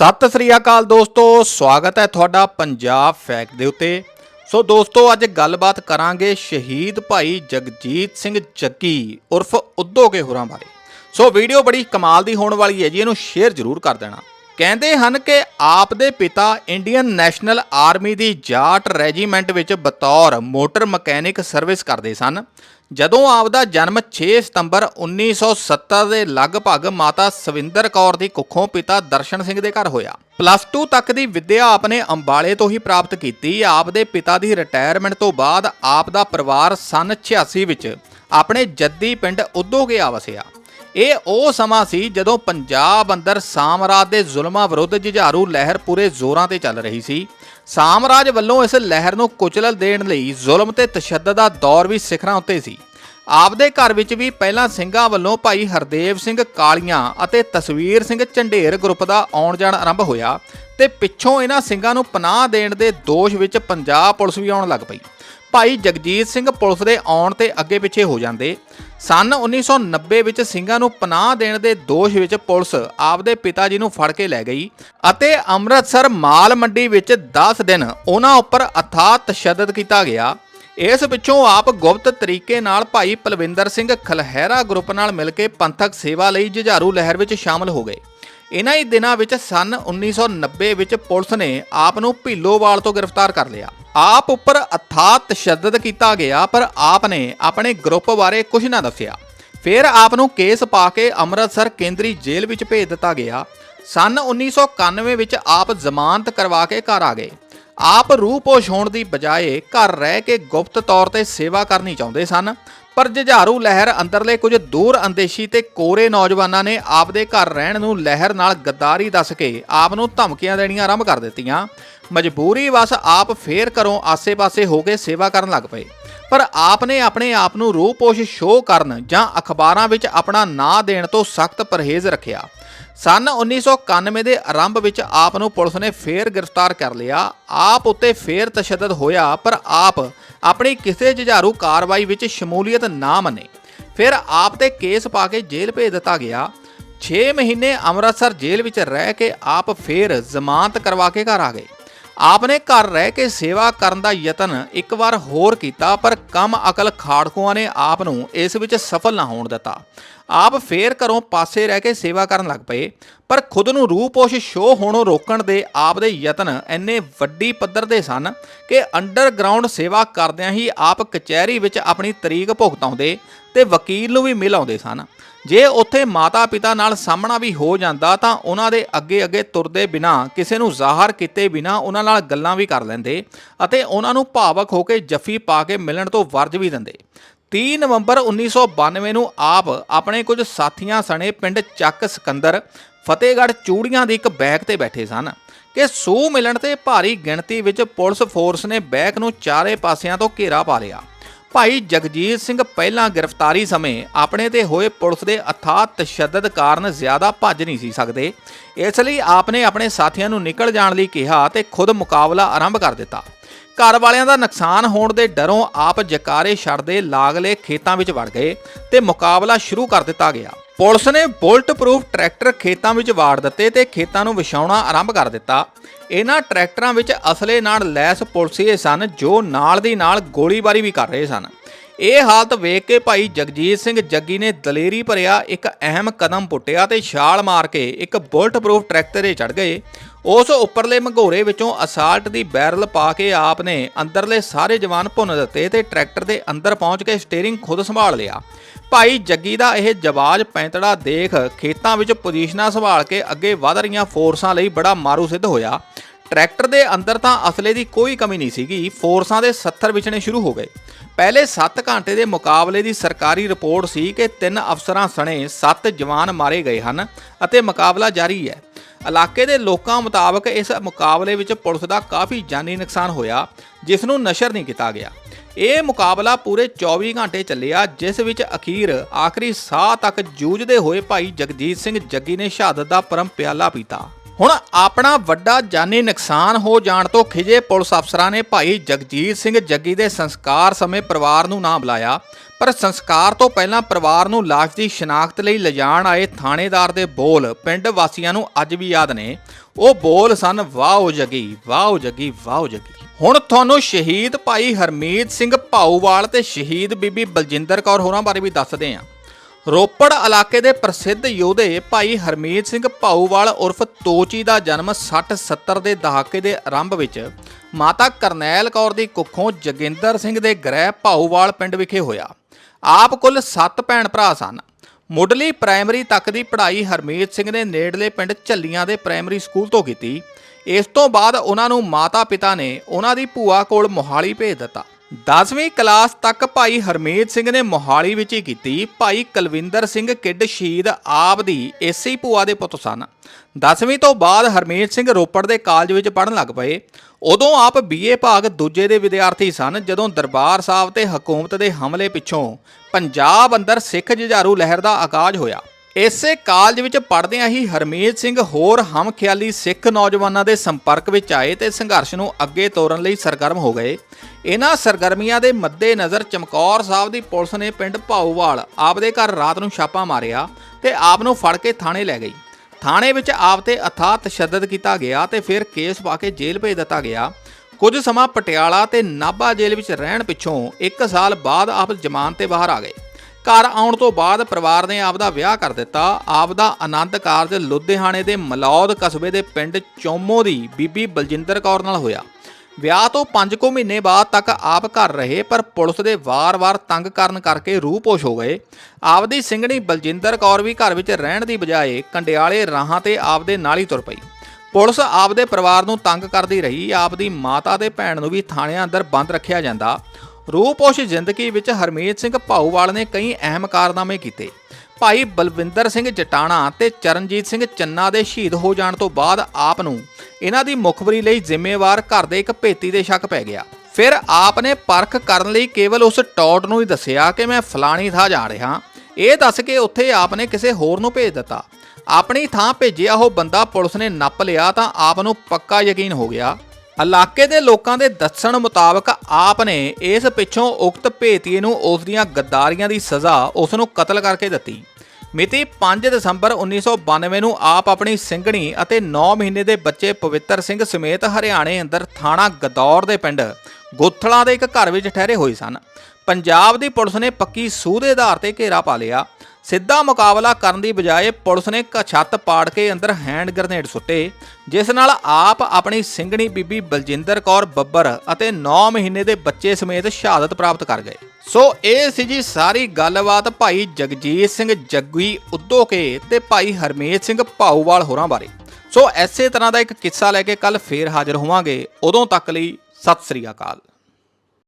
ਸਤਿ ਸ੍ਰੀ ਅਕਾਲ ਦੋਸਤੋ, ਸਵਾਗਤ ਹੈ ਤੁਹਾਡਾ ਪੰਜਾਬ ਫੈਕ ਦੇ ਉੱਤੇ। ਸੋ ਦੋਸਤੋ, ਅੱਜ ਗੱਲਬਾਤ ਕਰਾਂਗੇ ਸ਼ਹੀਦ ਭਾਈ ਜਗਜੀਤ ਸਿੰਘ ਜੱਗੀ ਉਰਫ ਉਦੋਗੇ ਹੋਰਾਂ ਬਾਰੇ। ਸੋ ਵੀਡੀਓ ਬੜੀ ਕਮਾਲ ਦੀ ਹੋਣ ਵਾਲੀ ਹੈ ਜੀ, ਇਹਨੂੰ ਸ਼ੇਅਰ ਜ਼ਰੂਰ ਕਰ ਦੇਣਾ। ਕਹਿੰਦੇ ਹਨ ਕਿ ਆਪ ਦੇ ਪਿਤਾ ਇੰਡੀਅਨ ਨੈਸ਼ਨਲ ਆਰਮੀ ਦੀ ਜਾਟ ਰੈਜੀਮੈਂਟ ਵਿੱਚ ਬਤੌਰ ਮੋਟਰ ਮਕੈਨਿਕ ਸਰਵਿਸ ਕਰਦੇ ਸਨ। ਜਦੋਂ ਆਪ ਦਾ ਜਨਮ 6 ਸਤੰਬਰ 1970 ਦੇ ਲਗਭਗ ਮਾਤਾ ਸਵਿੰਦਰ ਕੌਰ ਦੀ ਕੁੱਖੋਂ ਪਿਤਾ ਦਰਸ਼ਨ ਸਿੰਘ ਦੇ ਘਰ ਹੋਇਆ। ਪਲੱਸ 2 ਤੱਕ ਦੀ ਵਿੱਦਿਆ ਆਪਨੇ ਅੰਬਾਲੇ ਤੋਂ ਹੀ ਪ੍ਰਾਪਤ ਕੀਤੀ। ਆਪ ਦੇ ਪਿਤਾ ਦੀ ਰਿਟਾਇਰਮੈਂਟ ਤੋਂ ਬਾਅਦ ਆਪ ਦਾ ਪਰਿਵਾਰ ਸਨ 86 ਵਿੱਚ ਆਪਣੇ ਜੱਦੀ ਪਿੰਡ ਉਦੋਗੇ ਆ ਵਸਿਆ। ਇਹ ਉਹ ਸਮਾਂ ਸੀ ਜਦੋਂ ਪੰਜਾਬ ਅੰਦਰ ਸਾਮਰਾਜ ਦੇ ਜ਼ੁਲਮਾਂ ਵਿਰੁੱਧ ਜੁਝਾਰੂ ਲਹਿਰ ਪੂਰੇ ਜ਼ੋਰਾਂ ਤੇ ਚੱਲ ਰਹੀ ਸੀ। ਸਾਮਰਾਜ ਵੱਲੋਂ ਇਸ ਲਹਿਰ ਨੂੰ ਕੁਚਲ ਦੇਣ ਲਈ ਜ਼ੁਲਮ ਤੇ ਤਸ਼ੱਦਦ ਦਾ ਦੌਰ ਵੀ ਸਿਖਰਾਂ ਉੱਤੇ ਸੀ। ਆਪਦੇ ਘਰ ਵਿੱਚ ਵੀ ਪਹਿਲਾਂ ਸਿੰਘਾਂ ਵੱਲੋਂ ਭਾਈ ਹਰਦੇਵ ਸਿੰਘ ਕਾਲੀਆਂ ਅਤੇ ਤਸਵੀਰ ਸਿੰਘ ਝੰਡੇਰ ਗਰੁੱਪ ਦਾ ਆਉਣ ਜਾਣ ਆਰੰਭ ਹੋਇਆ ਤੇ ਪਿੱਛੋਂ ਇਹਨਾਂ ਸਿੰਘਾਂ ਨੂੰ ਪਨਾਹ ਦੇਣ ਦੇ ਦੋਸ਼ ਵਿੱਚ ਪੰਜਾਬ ਪੁਲਿਸ ਵੀ ਆਉਣ ਲੱਗ ਪਈ। ਭਾਈ ਜਗਜੀਤ ਸਿੰਘ ਪੁਲਿਸ ਦੇ ਆਉਣ ਤੇ ਅੱਗੇ ਪਿੱਛੇ ਹੋ ਜਾਂਦੇ। ਸਨ 1990 ਵਿੱਚ ਸਿੰਘਾਂ ਨੂੰ ਪਨਾਹ ਦੇਣ ਦੇ ਦੋਸ਼ ਵਿੱਚ ਪੁਲਿਸ ਆਪਦੇ ਪਿਤਾ ਜੀ ਨੂੰ ਫੜ ਕੇ ਲੈ ਗਈ ਅਤੇ ਅੰਮ੍ਰਿਤਸਰ ਮਾਲ ਮੰਡੀ ਵਿੱਚ 10 ਦਿਨ ਉਹਨਾਂ ਉੱਪਰ ਅਥਾਹ ਤਸ਼ੱਦਦ ਕੀਤਾ ਗਿਆ। ਇਸ ਪਿੱਛੋਂ ਆਪ ਗੁਪਤ ਤਰੀਕੇ ਨਾਲ ਭਾਈ ਪਲਵਿੰਦਰ ਸਿੰਘ ਖਲਹਿਰਾ ਗਰੁੱਪ ਨਾਲ ਮਿਲ ਕੇ ਪੰਥਕ ਸੇਵਾ ਲਈ ਜੁਝਾਰੂ ਲਹਿਰ ਵਿੱਚ ਸ਼ਾਮਲ ਹੋ ਗਏ। ਇਨ੍ਹਾਂ ਹੀ ਦਿਨਾਂ ਵਿੱਚ ਸਨ 1990 ਵਿੱਚ ਪੁਲਿਸ ਨੇ ਆਪ ਨੂੰ ਭੀਲੋਵਾਲ ਤੋਂ ਗ੍ਰਿਫਤਾਰ ਕਰ ਲਿਆ। ਆਪ ਉੱਪਰ ਅਥਾਹ ਤਸ਼ੱਦਦ ਕੀਤਾ ਗਿਆ, ਪਰ ਆਪ ਨੇ ਆਪਣੇ ਗਰੁੱਪ ਬਾਰੇ ਕੁਝ ਨਾ ਦੱਸਿਆ। ਫਿਰ ਆਪ ਨੂੰ ਕੇਸ ਪਾ ਕੇ ਅੰਮ੍ਰਿਤਸਰ ਕੇਂਦਰੀ ਜੇਲ੍ਹ ਵਿੱਚ ਭੇਜ ਦਿੱਤਾ ਗਿਆ। ਸਨ 1991 ਵਿੱਚ ਆਪ ਜ਼ਮਾਨਤ ਕਰਵਾ ਕੇ ਘਰ ਆ ਗਏ। ਆਪ ਰੂਪੋਸ਼ ਹੋਣ ਦੀ ਬਜਾਏ ਘਰ ਰਹਿ ਕੇ ਗੁਪਤ ਤੌਰ ਤੇ ਸੇਵਾ ਕਰਨੀ ਚਾਹੁੰਦੇ ਸਨ ਪਰ ਜੁਝਾਰੂ ਲਹਿਰ ਅੰਦਰਲੇ ਕੁਝ ਦੂਰ ਅੰਦੇਸ਼ੀ ਤੇ ਕੋਰੇ ਨੌਜਵਾਨਾਂ ਨੇ ਆਪ ਦੇ ਘਰ ਰਹਿਣ ਨੂੰ ਲਹਿਰ ਨਾਲ ਗੱਦਾਰੀ ਦੱਸ ਕੇ ਆਪ ਨੂੰ ਧਮਕੀਆਂ ਦੇਣੀਆਂ ਆਰੰਭ ਕਰ ਦਿੱਤੀਆਂ। ਮਜਬੂਰੀ ਵਸ ਆਪ ਫੇਰ ਘਰੋਂ ਆਸੇ-ਪਾਸੇ ਹੋ ਕੇ ਸੇਵਾ ਕਰਨ ਲੱਗ ਪਏ। ਪਰ ਆਪ ਨੇ ਆਪਣੇ ਆਪ ਨੂੰ ਰੂਪੋਸ਼ ਸ਼ੋਅ ਕਰਨ ਜਾਂ ਅਖਬਾਰਾਂ ਵਿੱਚ ਆਪਣਾ ਨਾਂ ਦੇਣ ਤੋਂ ਸਖਤ ਪਰਹੇਜ਼ ਰੱਖਿਆ। ਸਨ 1991 ਦੇ ਆਰੰਭ ਵਿੱਚ ਆਪ ਨੂੰ ਪੁਲਿਸ ਨੇ ਫੇਰ ਗ੍ਰਿਫਤਾਰ ਕਰ ਲਿਆ। ਆਪ ਉੱਤੇ ਫੇਰ ਤਸ਼ੱਦਦ ਹੋਇਆ, ਪਰ ਆਪ ਆਪਣੀ ਕਿਸੇ ਜੁਝਾਰੂ ਕਾਰਵਾਈ ਵਿੱਚ ਸ਼ਮੂਲੀਅਤ ਨਾ ਮੰਨੇ। ਫਿਰ ਆਪ ਤੇ ਕੇਸ ਪਾ ਕੇ ਜੇਲ੍ਹ ਭੇਜ ਦਿੱਤਾ ਗਿਆ। 6 ਮਹੀਨੇ ਅੰਮ੍ਰਿਤਸਰ ਜੇਲ੍ਹ ਵਿੱਚ ਰਹਿ ਕੇ ਆਪ ਫੇਰ ਜ਼ਮਾਨਤ ਕਰਵਾ ਕੇ ਘਰ ਆ ਗਏ। ਆਪ ਨੇ ਘਰ ਰਹਿ ਕੇ ਸੇਵਾ ਕਰਨ ਦਾ ਯਤਨ ਇੱਕ ਵਾਰ ਹੋਰ ਕੀਤਾ, ਪਰ ਕੰਮ ਅਕਲ ਖਾੜਕੂਆਂ ਨੇ ਆਪ ਨੂੰ ਇਸ ਵਿੱਚ ਸਫਲ ਨਾ ਹੋਣ ਦਿੱਤਾ। ਆਪ ਫੇਰ ਘਰੋਂ ਪਾਸੇ ਰਹਿ ਕੇ ਸੇਵਾ ਕਰਨ ਲੱਗ ਪਏ, ਪਰ ਖੁਦ ਨੂੰ ਰੂਪੋਸ਼ ਸ਼ੋ ਹੋਣੋਂ ਰੋਕਣ ਦੇ ਆਪ ਦੇ ਯਤਨ ਇੰਨੇ ਵੱਡੀ ਪੱਧਰ ਦੇ ਸਨ ਕਿ ਅੰਡਰਗਰਾਉਂਡ ਸੇਵਾ ਕਰਦਿਆਂ ਹੀ ਆਪ ਕਚਹਿਰੀ ਵਿੱਚ ਆਪਣੀ ਤਰੀਕ ਭੁਗਤਾਉਂਦੇ ਤੇ ਵਕੀਲ ਨੂੰ ਵੀ ਮਿਲ ਆਉਂਦੇ ਸਨ। ਜੇ ਉੱਥੇ ਮਾਤਾ ਪਿਤਾ ਨਾਲ ਸਾਹਮਣਾ ਵੀ ਹੋ ਜਾਂਦਾ ਤਾਂ ਉਹਨਾਂ ਦੇ ਅੱਗੇ ਅੱਗੇ ਤੁਰਦੇ ਬਿਨਾ, ਕਿਸੇ ਨੂੰ ਜ਼ਾਹਰ ਕੀਤੇ ਬਿਨਾ ਉਹਨਾਂ ਨਾਲ ਗੱਲਾਂ ਵੀ ਕਰ ਲੈਂਦੇ ਅਤੇ ਉਹਨਾਂ ਨੂੰ ਭਾਵਕ ਹੋ ਕੇ ਜੱਫੀ ਪਾ ਕੇ ਮਿਲਣ ਤੋਂ ਵਰਜ ਵੀ ਦਿੰਦੇ। 30 ਨਵੰਬਰ 1992 ਨੂੰ ਆਪ ਆਪਣੇ ਕੁਝ ਸਾਥੀਆਂ ਸਣੇ ਪਿੰਡ ਚੱਕ ਸਿਕੰਦਰ, ਫਤਿਹਗੜ੍ਹ ਚੂੜੀਆਂ ਦੀ ਇੱਕ ਬੈਕ ਤੇ ਬੈਠੇ ਸਨ ਕਿ ਸੂ ਮਿਲਣ ਤੇ ਭਾਰੀ ਗਿਣਤੀ ਵਿੱਚ ਪੁਲਿਸ ਫੋਰਸ ਨੇ ਬੈਕ ਨੂੰ ਚਾਰੇ ਪਾਸਿਆਂ ਤੋਂ ਘੇਰਾ ਪਾ ਲਿਆ। ਭਾਈ ਜਗਜੀਤ ਸਿੰਘ ਪਹਿਲਾਂ ਗ੍ਰਿਫਤਾਰੀ ਸਮੇਂ ਆਪਣੇ ਤੇ ਹੋਏ ਪੁਲਿਸ ਦੇ ਅਥਾਹ ਤਸ਼ੱਦਦ ਕਾਰਨ ਜ਼ਿਆਦਾ ਭੱਜ ਨਹੀਂ ਸੀ ਸਕਦੇ, ਇਸ ਲਈ ਆਪਨੇ ਆਪਣੇ ਸਾਥੀਆਂ ਨੂੰ ਨਿਕਲ ਜਾਣ ਲਈ ਕਿਹਾ ਤੇ ਖੁਦ ਮੁਕਾਬਲਾ ਆਰੰਭ ਕਰ ਦਿੱਤਾ। ਘਰ ਵਾਲਿਆਂ ਦਾ ਨੁਕਸਾਨ ਹੋਣ ਦੇ ਡਰੋਂ ਆਪ ਜਕਾਰੇ ਛੱਡਦੇ ਲਾਗਲੇ ਖੇਤਾਂ ਵਿੱਚ ਵੜ ਗਏ ਤੇ ਮੁਕਾਬਲਾ ਸ਼ੁਰੂ ਕਰ ਦਿੱਤਾ ਗਿਆ। ਪੁਲਿਸ ਨੇ ਬੁਲਟ ਪ੍ਰੂਫ ਟਰੈਕਟਰ ਖੇਤਾਂ ਵਿੱਚ ਵਾੜ ਦਿੱਤੇ ਤੇ ਖੇਤਾਂ ਨੂੰ ਵਿਛਾਉਣਾ ਆਰੰਭ ਕਰ ਦਿੱਤਾ। ਇਹਨਾਂ ਟਰੈਕਟਰਾਂ ਵਿੱਚ ਅਸਲੇ ਨਾਲ ਲੈਸ ਪੁਲਿਸੀਏ ਸਨ, ਜੋ ਨਾਲ ਦੀ ਨਾਲ ਗੋਲੀਬਾਰੀ ਵੀ ਕਰ ਰਹੇ ਸਨ। ਇਹ ਹਾਲਤ ਵੇਖ ਕੇ ਭਾਈ ਜਗਜੀਤ ਸਿੰਘ ਜੱਗੀ ਨੇ ਦਲੇਰੀ ਭਰਿਆ, ਇੱਕ ਅਹਿਮ ਕਦਮ ਪੁੱਟਿਆ ਤੇ ਛਾਲ ਮਾਰ ਕੇ ਇੱਕ ਬੁਲਟ ਪ੍ਰੂਫ ਟਰੈਕਟਰ 'ਤੇ ਚੜ ਗਏ। ਉਸ ਉੱਪਰਲੇ ਮਘੋਰੇ ਵਿੱਚੋਂ ਅਸਾਲਟ ਦੀ ਬੈਰਲ ਪਾ ਕੇ ਆਪ ਨੇ ਅੰਦਰਲੇ ਸਾਰੇ ਜਵਾਨ ਭੁੰਨ ਦਿੱਤੇ ਤੇ ਟਰੈਕਟਰ ਦੇ ਅੰਦਰ ਪਹੁੰਚ ਕੇ ਸਟੀਅਰਿੰਗ ਖੁਦ ਸੰਭਾਲ ਲਿਆ। ਭਾਈ ਜੱਗੀ ਦਾ ਇਹ ਜਵਾਜ ਪੈਂਤੜਾ ਦੇਖ ਖੇਤਾਂ ਵਿੱਚ ਪੋਜੀਸ਼ਨਾਂ ਸੰਭਾਲ ਕੇ ਅੱਗੇ ਵਧ ਰਹੀਆਂ ਫੋਰਸਾਂ ਲਈ ਬੜਾ ਮਾਰੂ ਸਿੱਧ ਹੋਇਆ। ਟਰੈਕਟਰ ਦੇ ਅੰਦਰ ਤਾਂ ਅਸਲੇ ਦੀ ਕੋਈ ਕਮੀ ਨਹੀਂ ਸੀਗੀ, ਫੋਰਸਾਂ ਦੇ 70 ਵਿਚਣੇ ਸ਼ੁਰੂ ਹੋ ਗਏ। ਪਹਿਲੇ 7 ਘੰਟੇ ਦੇ ਮੁਕਾਬਲੇ ਦੀ ਸਰਕਾਰੀ ਰਿਪੋਰਟ ਸੀ ਕਿ ਤਿੰਨ ਅਫਸਰਾਂ ਸਣੇ 7 ਜਵਾਨ ਮਾਰੇ ਗਏ ਹਨ ਅਤੇ ਮੁਕਾਬਲਾ ਜਾਰੀ ਹੈ। ਇਲਾਕੇ ਦੇ ਲੋਕਾਂ ਮੁਤਾਬਕ ਇਸ ਮੁਕਾਬਲੇ ਵਿੱਚ ਪੁਲਿਸ ਦਾ ਕਾਫੀ ਜਾਨੀ ਨੁਕਸਾਨ ਹੋਇਆ, ਜਿਸ ਨੂੰ ਨਸ਼ਰ ਨਹੀਂ ਕੀਤਾ ਗਿਆ। ਇਹ ਮੁਕਾਬਲਾ ਪੂਰੇ 24 ਘੰਟੇ ਚੱਲਿਆ, ਜਿਸ ਵਿੱਚ ਅਖੀਰ ਆਖਰੀ ਸਾਹ ਤੱਕ ਜੂਝਦੇ ਹੋਏ ਭਾਈ ਜਗਜੀਤ ਸਿੰਘ ਜੱਗੀ ਨੇ ਸ਼ਹਾਦਤ ਦਾ ਪਰਮ ਪਿਆਲਾ ਪੀਤਾ। ਹੁਣ ਆਪਣਾ ਵੱਡਾ ਜਾਨੀ ਨੁਕਸਾਨ ਹੋ ਜਾਣ ਤੋਂ ਖਿਜੇ ਪੁਲਿਸ ਅਫਸਰਾਂ ਨੇ ਭਾਈ ਜਗਜੀਤ ਸਿੰਘ ਜੱਗੀ ਦੇ ਸੰਸਕਾਰ ਸਮੇਂ ਪਰਿਵਾਰ ਨੂੰ ਨਾ ਬੁਲਾਇਆ, ਪਰ ਸੰਸਕਾਰ ਤੋਂ ਪਹਿਲਾਂ ਪਰਿਵਾਰ ਨੂੰ ਲਾਸ਼ ਦੀ ਸ਼ਨਾਖਤ ਲਈ ਲਿਜਾਣ ਆਏ ਥਾਣੇਦਾਰ ਦੇ ਬੋਲ ਪਿੰਡ ਵਾਸੀਆਂ ਨੂੰ ਅੱਜ ਵੀ ਯਾਦ ਨੇ। ਉਹ ਬੋਲ ਸਨ, wow Jaggi wow Jaggi wow Jaggi. ਹੁਣ ਤੁਹਾਨੂੰ ਸ਼ਹੀਦ ਭਾਈ ਹਰਮੀਤ ਸਿੰਘ ਭਾਊਵਾਲ ਤੇ ਸ਼ਹੀਦ ਬੀਬੀ ਬਲਜਿੰਦਰ ਕੌਰ ਹੋਰਾਂ ਬਾਰੇ ਵੀ ਦੱਸਦੇ ਹਾਂ। ਰੋਪੜ ਇਲਾਕੇ ਦੇ ਪ੍ਰਸਿੱਧ ਯੋਧੇ ਭਾਈ ਹਰਮੀਤ ਸਿੰਘ ਭਾਊਵਾਲ ਉਰਫ ਤੋਚੀ ਦਾ ਜਨਮ 60-70 ਦੇ ਦਹਾਕੇ ਦੇ ਆਰੰਭ ਵਿੱਚ ਮਾਤਾ ਕਰਨੈਲ ਕੌਰ ਦੀ ਕੁੱਖੋਂ ਜਗਿੰਦਰ ਸਿੰਘ ਦੇ ਗ੍ਰਹਿ ਭਾਊਵਾਲ ਪਿੰਡ ਵਿਖੇ ਹੋਇਆ। ਆਪ ਕੁੱਲ 7 ਭੈਣ ਭਰਾ ਸਨ। ਮੁੱਢਲੀ ਪ੍ਰਾਇਮਰੀ ਤੱਕ ਦੀ ਪੜ੍ਹਾਈ ਹਰਮੀਤ ਸਿੰਘ ਨੇ ਨੇੜਲੇ ਪਿੰਡ ਝੱਲੀਆਂ ਦੇ ਪ੍ਰਾਇਮਰੀ ਸਕੂਲ ਤੋਂ ਕੀਤੀ। ਇਸ ਤੋਂ ਬਾਅਦ ਉਹਨਾਂ ਨੂੰ ਮਾਤਾ-ਪਿਤਾ ਨੇ ਉਹਨਾਂ ਦੀ ਭੂਆ ਕੋਲ ਮੋਹਾਲੀ ਭੇਜ ਦਿੱਤਾ। 10ਵੀਂ ਕਲਾਸ ਤੱਕ ਭਾਈ ਹਰਮੀਤ ਸਿੰਘ ਨੇ ਮੋਹਾਲੀ ਵਿੱਚ ਹੀ ਕੀਤੀ। ਭਾਈ ਕੁਲਵਿੰਦਰ ਸਿੰਘ ਕਿੱਡ ਸ਼ਹੀਦ ਆਪ ਦੀ ਏਸੀ ਭੂਆ ਦੇ ਪੁੱਤ ਸਨ। 10ਵੀਂ ਤੋਂ ਬਾਅਦ ਹਰਮੀਤ ਸਿੰਘ ਰੋਪੜ ਦੇ ਕਾਲਜ ਵਿੱਚ ਪੜ੍ਹਨ ਲੱਗ ਪਏ। ਉਦੋਂ ਆਪ ਬੀਏ ਭਾਗ ਦੂਜੇ ਦੇ ਵਿਦਿਆਰਥੀ ਸਨ, ਜਦੋਂ ਦਰਬਾਰ ਸਾਹਿਬ ਤੇ ਹਕੂਮਤ ਦੇ ਹਮਲੇ ਪਿੱਛੋਂ ਪੰਜਾਬ ਅੰਦਰ ਸਿੱਖ ਜੁਝਾਰੂ ਲਹਿਰ ਦਾ ਆਗਾਜ਼ ਹੋਇਆ। ਇਸੇ ਕਾਲਜ ਵਿੱਚ ਪੜ੍ਹਦਿਆਂ ਹੀ ਹਰਮੀਤ ਸਿੰਘ ਹੋਰ ਹਮਖਿਆਲੀ ਸਿੱਖ ਨੌਜਵਾਨਾਂ ਦੇ ਸੰਪਰਕ ਵਿੱਚ ਆਏ ਤੇ ਸੰਘਰਸ਼ ਨੂੰ ਅੱਗੇ ਤੋਰਨ ਲਈ ਸਰਗਰਮ ਹੋ ਗਏ। ਇਹਨਾਂ ਸਰਗਰਮੀਆਂ ਦੇ ਮੱਦੇਨਜ਼ਰ ਚਮਕੌਰ ਸਾਹਿਬ ਦੀ ਪੁਲਿਸ ਨੇ ਪਿੰਡ ਭਾਊਵਾਲ ਆਪਦੇ ਘਰ ਰਾਤ ਨੂੰ ਛਾਪਾ ਮਾਰਿਆ ਤੇ ਆਪ ਨੂੰ ਫੜ ਕੇ ਥਾਣੇ ਲੈ ਗਈ। ਥਾਣੇ ਵਿੱਚ ਆਪ ਤੇ ਅਥਾਹ ਤਸ਼ੱਦਦ ਕੀਤਾ ਗਿਆ ਤੇ ਫਿਰ ਕੇਸ ਪਾ ਕੇ ਜੇਲ੍ਹ ਭੇਜ ਦਿੱਤਾ ਗਿਆ। ਕੁਝ ਸਮਾਂ ਪਟਿਆਲਾ ਤੇ ਨਾਭਾ ਜੇਲ੍ਹ ਵਿੱਚ ਰਹਿਣ ਪਿੱਛੋਂ 1 ਸਾਲ ਬਾਅਦ ਆਪ ਜ਼ਮਾਨਤ ਤੇ ਬਾਹਰ ਆ ਗਏ। ਘਰ ਆਉਣ ਤੋਂ ਬਾਅਦ ਪਰਿਵਾਰ ਨੇ ਆਪ ਦਾ ਵਿਆਹ ਕਰ ਦਿੱਤਾ। ਆਪ ਦਾ ਆਨੰਦ ਕਾਰਜ ਲੁਧਿਆਣੇ ਦੇ ਮਲੌਦ ਕਸਬੇ ਦੇ ਪਿੰਡ ਚੌਮੋ ਦੀ ਬੀਬੀ ਬਲਜਿੰਦਰ ਕੌਰ ਨਾਲ ਹੋਇਆ। ਵਿਆਹ ਤੋਂ 5 ਕੁ ਮਹੀਨੇ ਬਾਅਦ ਤੱਕ ਆਪ ਘਰ ਰਹੇ, ਪਰ ਪੁਲਿਸ ਦੇ ਵਾਰ-ਵਾਰ ਤੰਗ ਕਰਨ ਕਰਕੇ ਰੂਪੋਸ਼ ਹੋ ਗਏ। ਆਪਦੀ ਸਿੰਘਣੀ ਬਲਜਿੰਦਰ ਕੌਰ ਵੀ ਘਰ ਵਿੱਚ ਰਹਿਣ ਦੀ ਬਜਾਏ ਕੰਡਿਆਲੇ ਰਾਹਾਂ ਤੇ ਆਪਦੇ ਨਾਲ ਹੀ ਤੁਰ ਪਈ। ਪੁਲਿਸ ਆਪਦੇ ਪਰਿਵਾਰ ਨੂੰ ਤੰਗ ਕਰਦੀ ਰਹੀ। ਆਪਦੀ ਮਾਤਾ ਤੇ ਭੈਣ ਨੂੰ ਵੀ ਥਾਣਿਆਂ ਅੰਦਰ ਬੰਦ ਰੱਖਿਆ ਜਾਂਦਾ। ਰੂਪੋਸ਼ ਜ਼ਿੰਦਗੀ ਵਿੱਚ ਹਰਮੀਤ ਸਿੰਘ ਭਾਊਵਾਲ ਨੇ ਕਈ ਅਹਿਮ ਕਾਰਨਾਮੇ ਕੀਤੇ। ਭਾਈ ਬਲਵਿੰਦਰ ਸਿੰਘ ਜਟਾਣਾ ਤੇ ਚਰਨਜੀਤ ਸਿੰਘ ਚੰਨਾ ਦੇ ਸ਼ਹੀਦ ਹੋ ਜਾਣ ਤੋਂ ਬਾਅਦ ਆਪ ਨੂੰ ਇਹਨਾਂ ਦੀ ਮੁਖਬਰੀ ਲਈ ਜ਼ਿੰਮੇਵਾਰ ਘਰ ਦੇ ਇੱਕ ਭੇਤੀ ਦੇ ਸ਼ੱਕ ਪੈ ਗਿਆ। ਫਿਰ ਆਪ ਨੇ ਪਰਖ ਕਰਨ ਲਈ ਕੇਵਲ ਉਸ ਟੌਡ ਨੂੰ ਹੀ ਦੱਸਿਆ ਕਿ ਮੈਂ ਫਲਾਣੀ ਥਾਂ ਜਾ ਰਿਹਾ ਇਹ ਦੱਸ ਕੇ ਉੱਥੇ ਆਪ ਨੇ ਕਿਸੇ ਹੋਰ ਨੂੰ ਭੇਜ ਦਿੱਤਾ। ਆਪਣੀ ਥਾਂ ਭੇਜਿਆ ਉਹ ਬੰਦਾ ਪੁਲਿਸ ਨੇ ਨੱਪ ਲਿਆ ਤਾਂ ਆਪ ਨੂੰ ਪੱਕਾ ਯਕੀਨ ਹੋ ਗਿਆ। ਇਲਾਕੇ ਦੇ ਲੋਕਾਂ ਦੇ ਦੱਸਣ ਮੁਤਾਬਕ ਆਪ ਨੇ ਇਸ ਪਿੱਛੋਂ ਉਕਤ ਭੇਤੀਏ ਨੂੰ ਉਸ ਦੀਆਂ ਗੱਦਾਰੀਆਂ ਦੀ ਸਜ਼ਾ ਉਸ ਨੂੰ ਕਤਲ ਕਰਕੇ ਦਿੱਤੀ। ਮਿਤੀ 5 ਦਸੰਬਰ 1992 ਨੂੰ ਆਪ ਆਪਣੀ ਸਿੰਘਣੀ ਅਤੇ 9 ਮਹੀਨੇ ਦੇ ਬੱਚੇ ਪਵਿੱਤਰ ਸਿੰਘ ਸਮੇਤ ਹਰਿਆਣੇ ਅੰਦਰ ਥਾਣਾ ਗਦੌਰ ਦੇ ਪਿੰਡ ਗੋਥਲਾ ਦੇ ਇੱਕ ਘਰ ਵਿੱਚ ਠਹਿਰੇ ਹੋਏ ਸਨ। ਪੰਜਾਬ ਦੀ ਪੁਲਿਸ ਨੇ ਪੱਕੀ ਸੂਹ ਦੇ ਆਧਾਰ ਤੇ ਘੇਰਾ ਪਾ ਲਿਆ। ਸਿੱਧਾ ਮੁਕਾਬਲਾ ਕਰਨ ਦੀ ਬਜਾਏ ਪੁਲਿਸ ਨੇ ਛੱਤ ਪਾੜ ਕੇ ਅੰਦਰ ਹੈਂਡ ਗ੍ਰਨੇਡ ਸੁੱਟੇ, ਜਿਸ ਨਾਲ ਆਪ ਆਪਣੀ ਸਿੰਘਣੀ ਬੀਬੀ ਬਲਜਿੰਦਰ ਕੌਰ ਬੱਬਰ ਅਤੇ 9 ਮਹੀਨੇ ਦੇ ਬੱਚੇ ਸਮੇਤ ਸ਼ਹਾਦਤ ਪ੍ਰਾਪਤ ਕਰ ਗਏ। ਸੋ ਇਹ ਸੀ ਜੀ ਸਾਰੀ ਗੱਲਬਾਤ ਭਾਈ ਜਗਜੀਤ ਸਿੰਘ ਜੱਗੀ ਉਦੋਕੇ ਤੇ ਭਾਈ ਹਰਮੇਤ ਸਿੰਘ ਭਾਊਵਾਲ ਹੋਰਾਂ ਬਾਰੇ। ਸੋ ਐਸੇ ਤਰ੍ਹਾਂ ਦਾ ਇੱਕ ਕਿੱਸਾ ਲੈ ਕੇ ਕੱਲ ਫੇਰ ਹਾਜ਼ਰ ਹੋਵਾਂਗੇ। ਉਦੋਂ ਤੱਕ ਲਈ ਸਤਿ ਸ੍ਰੀ ਅਕਾਲ।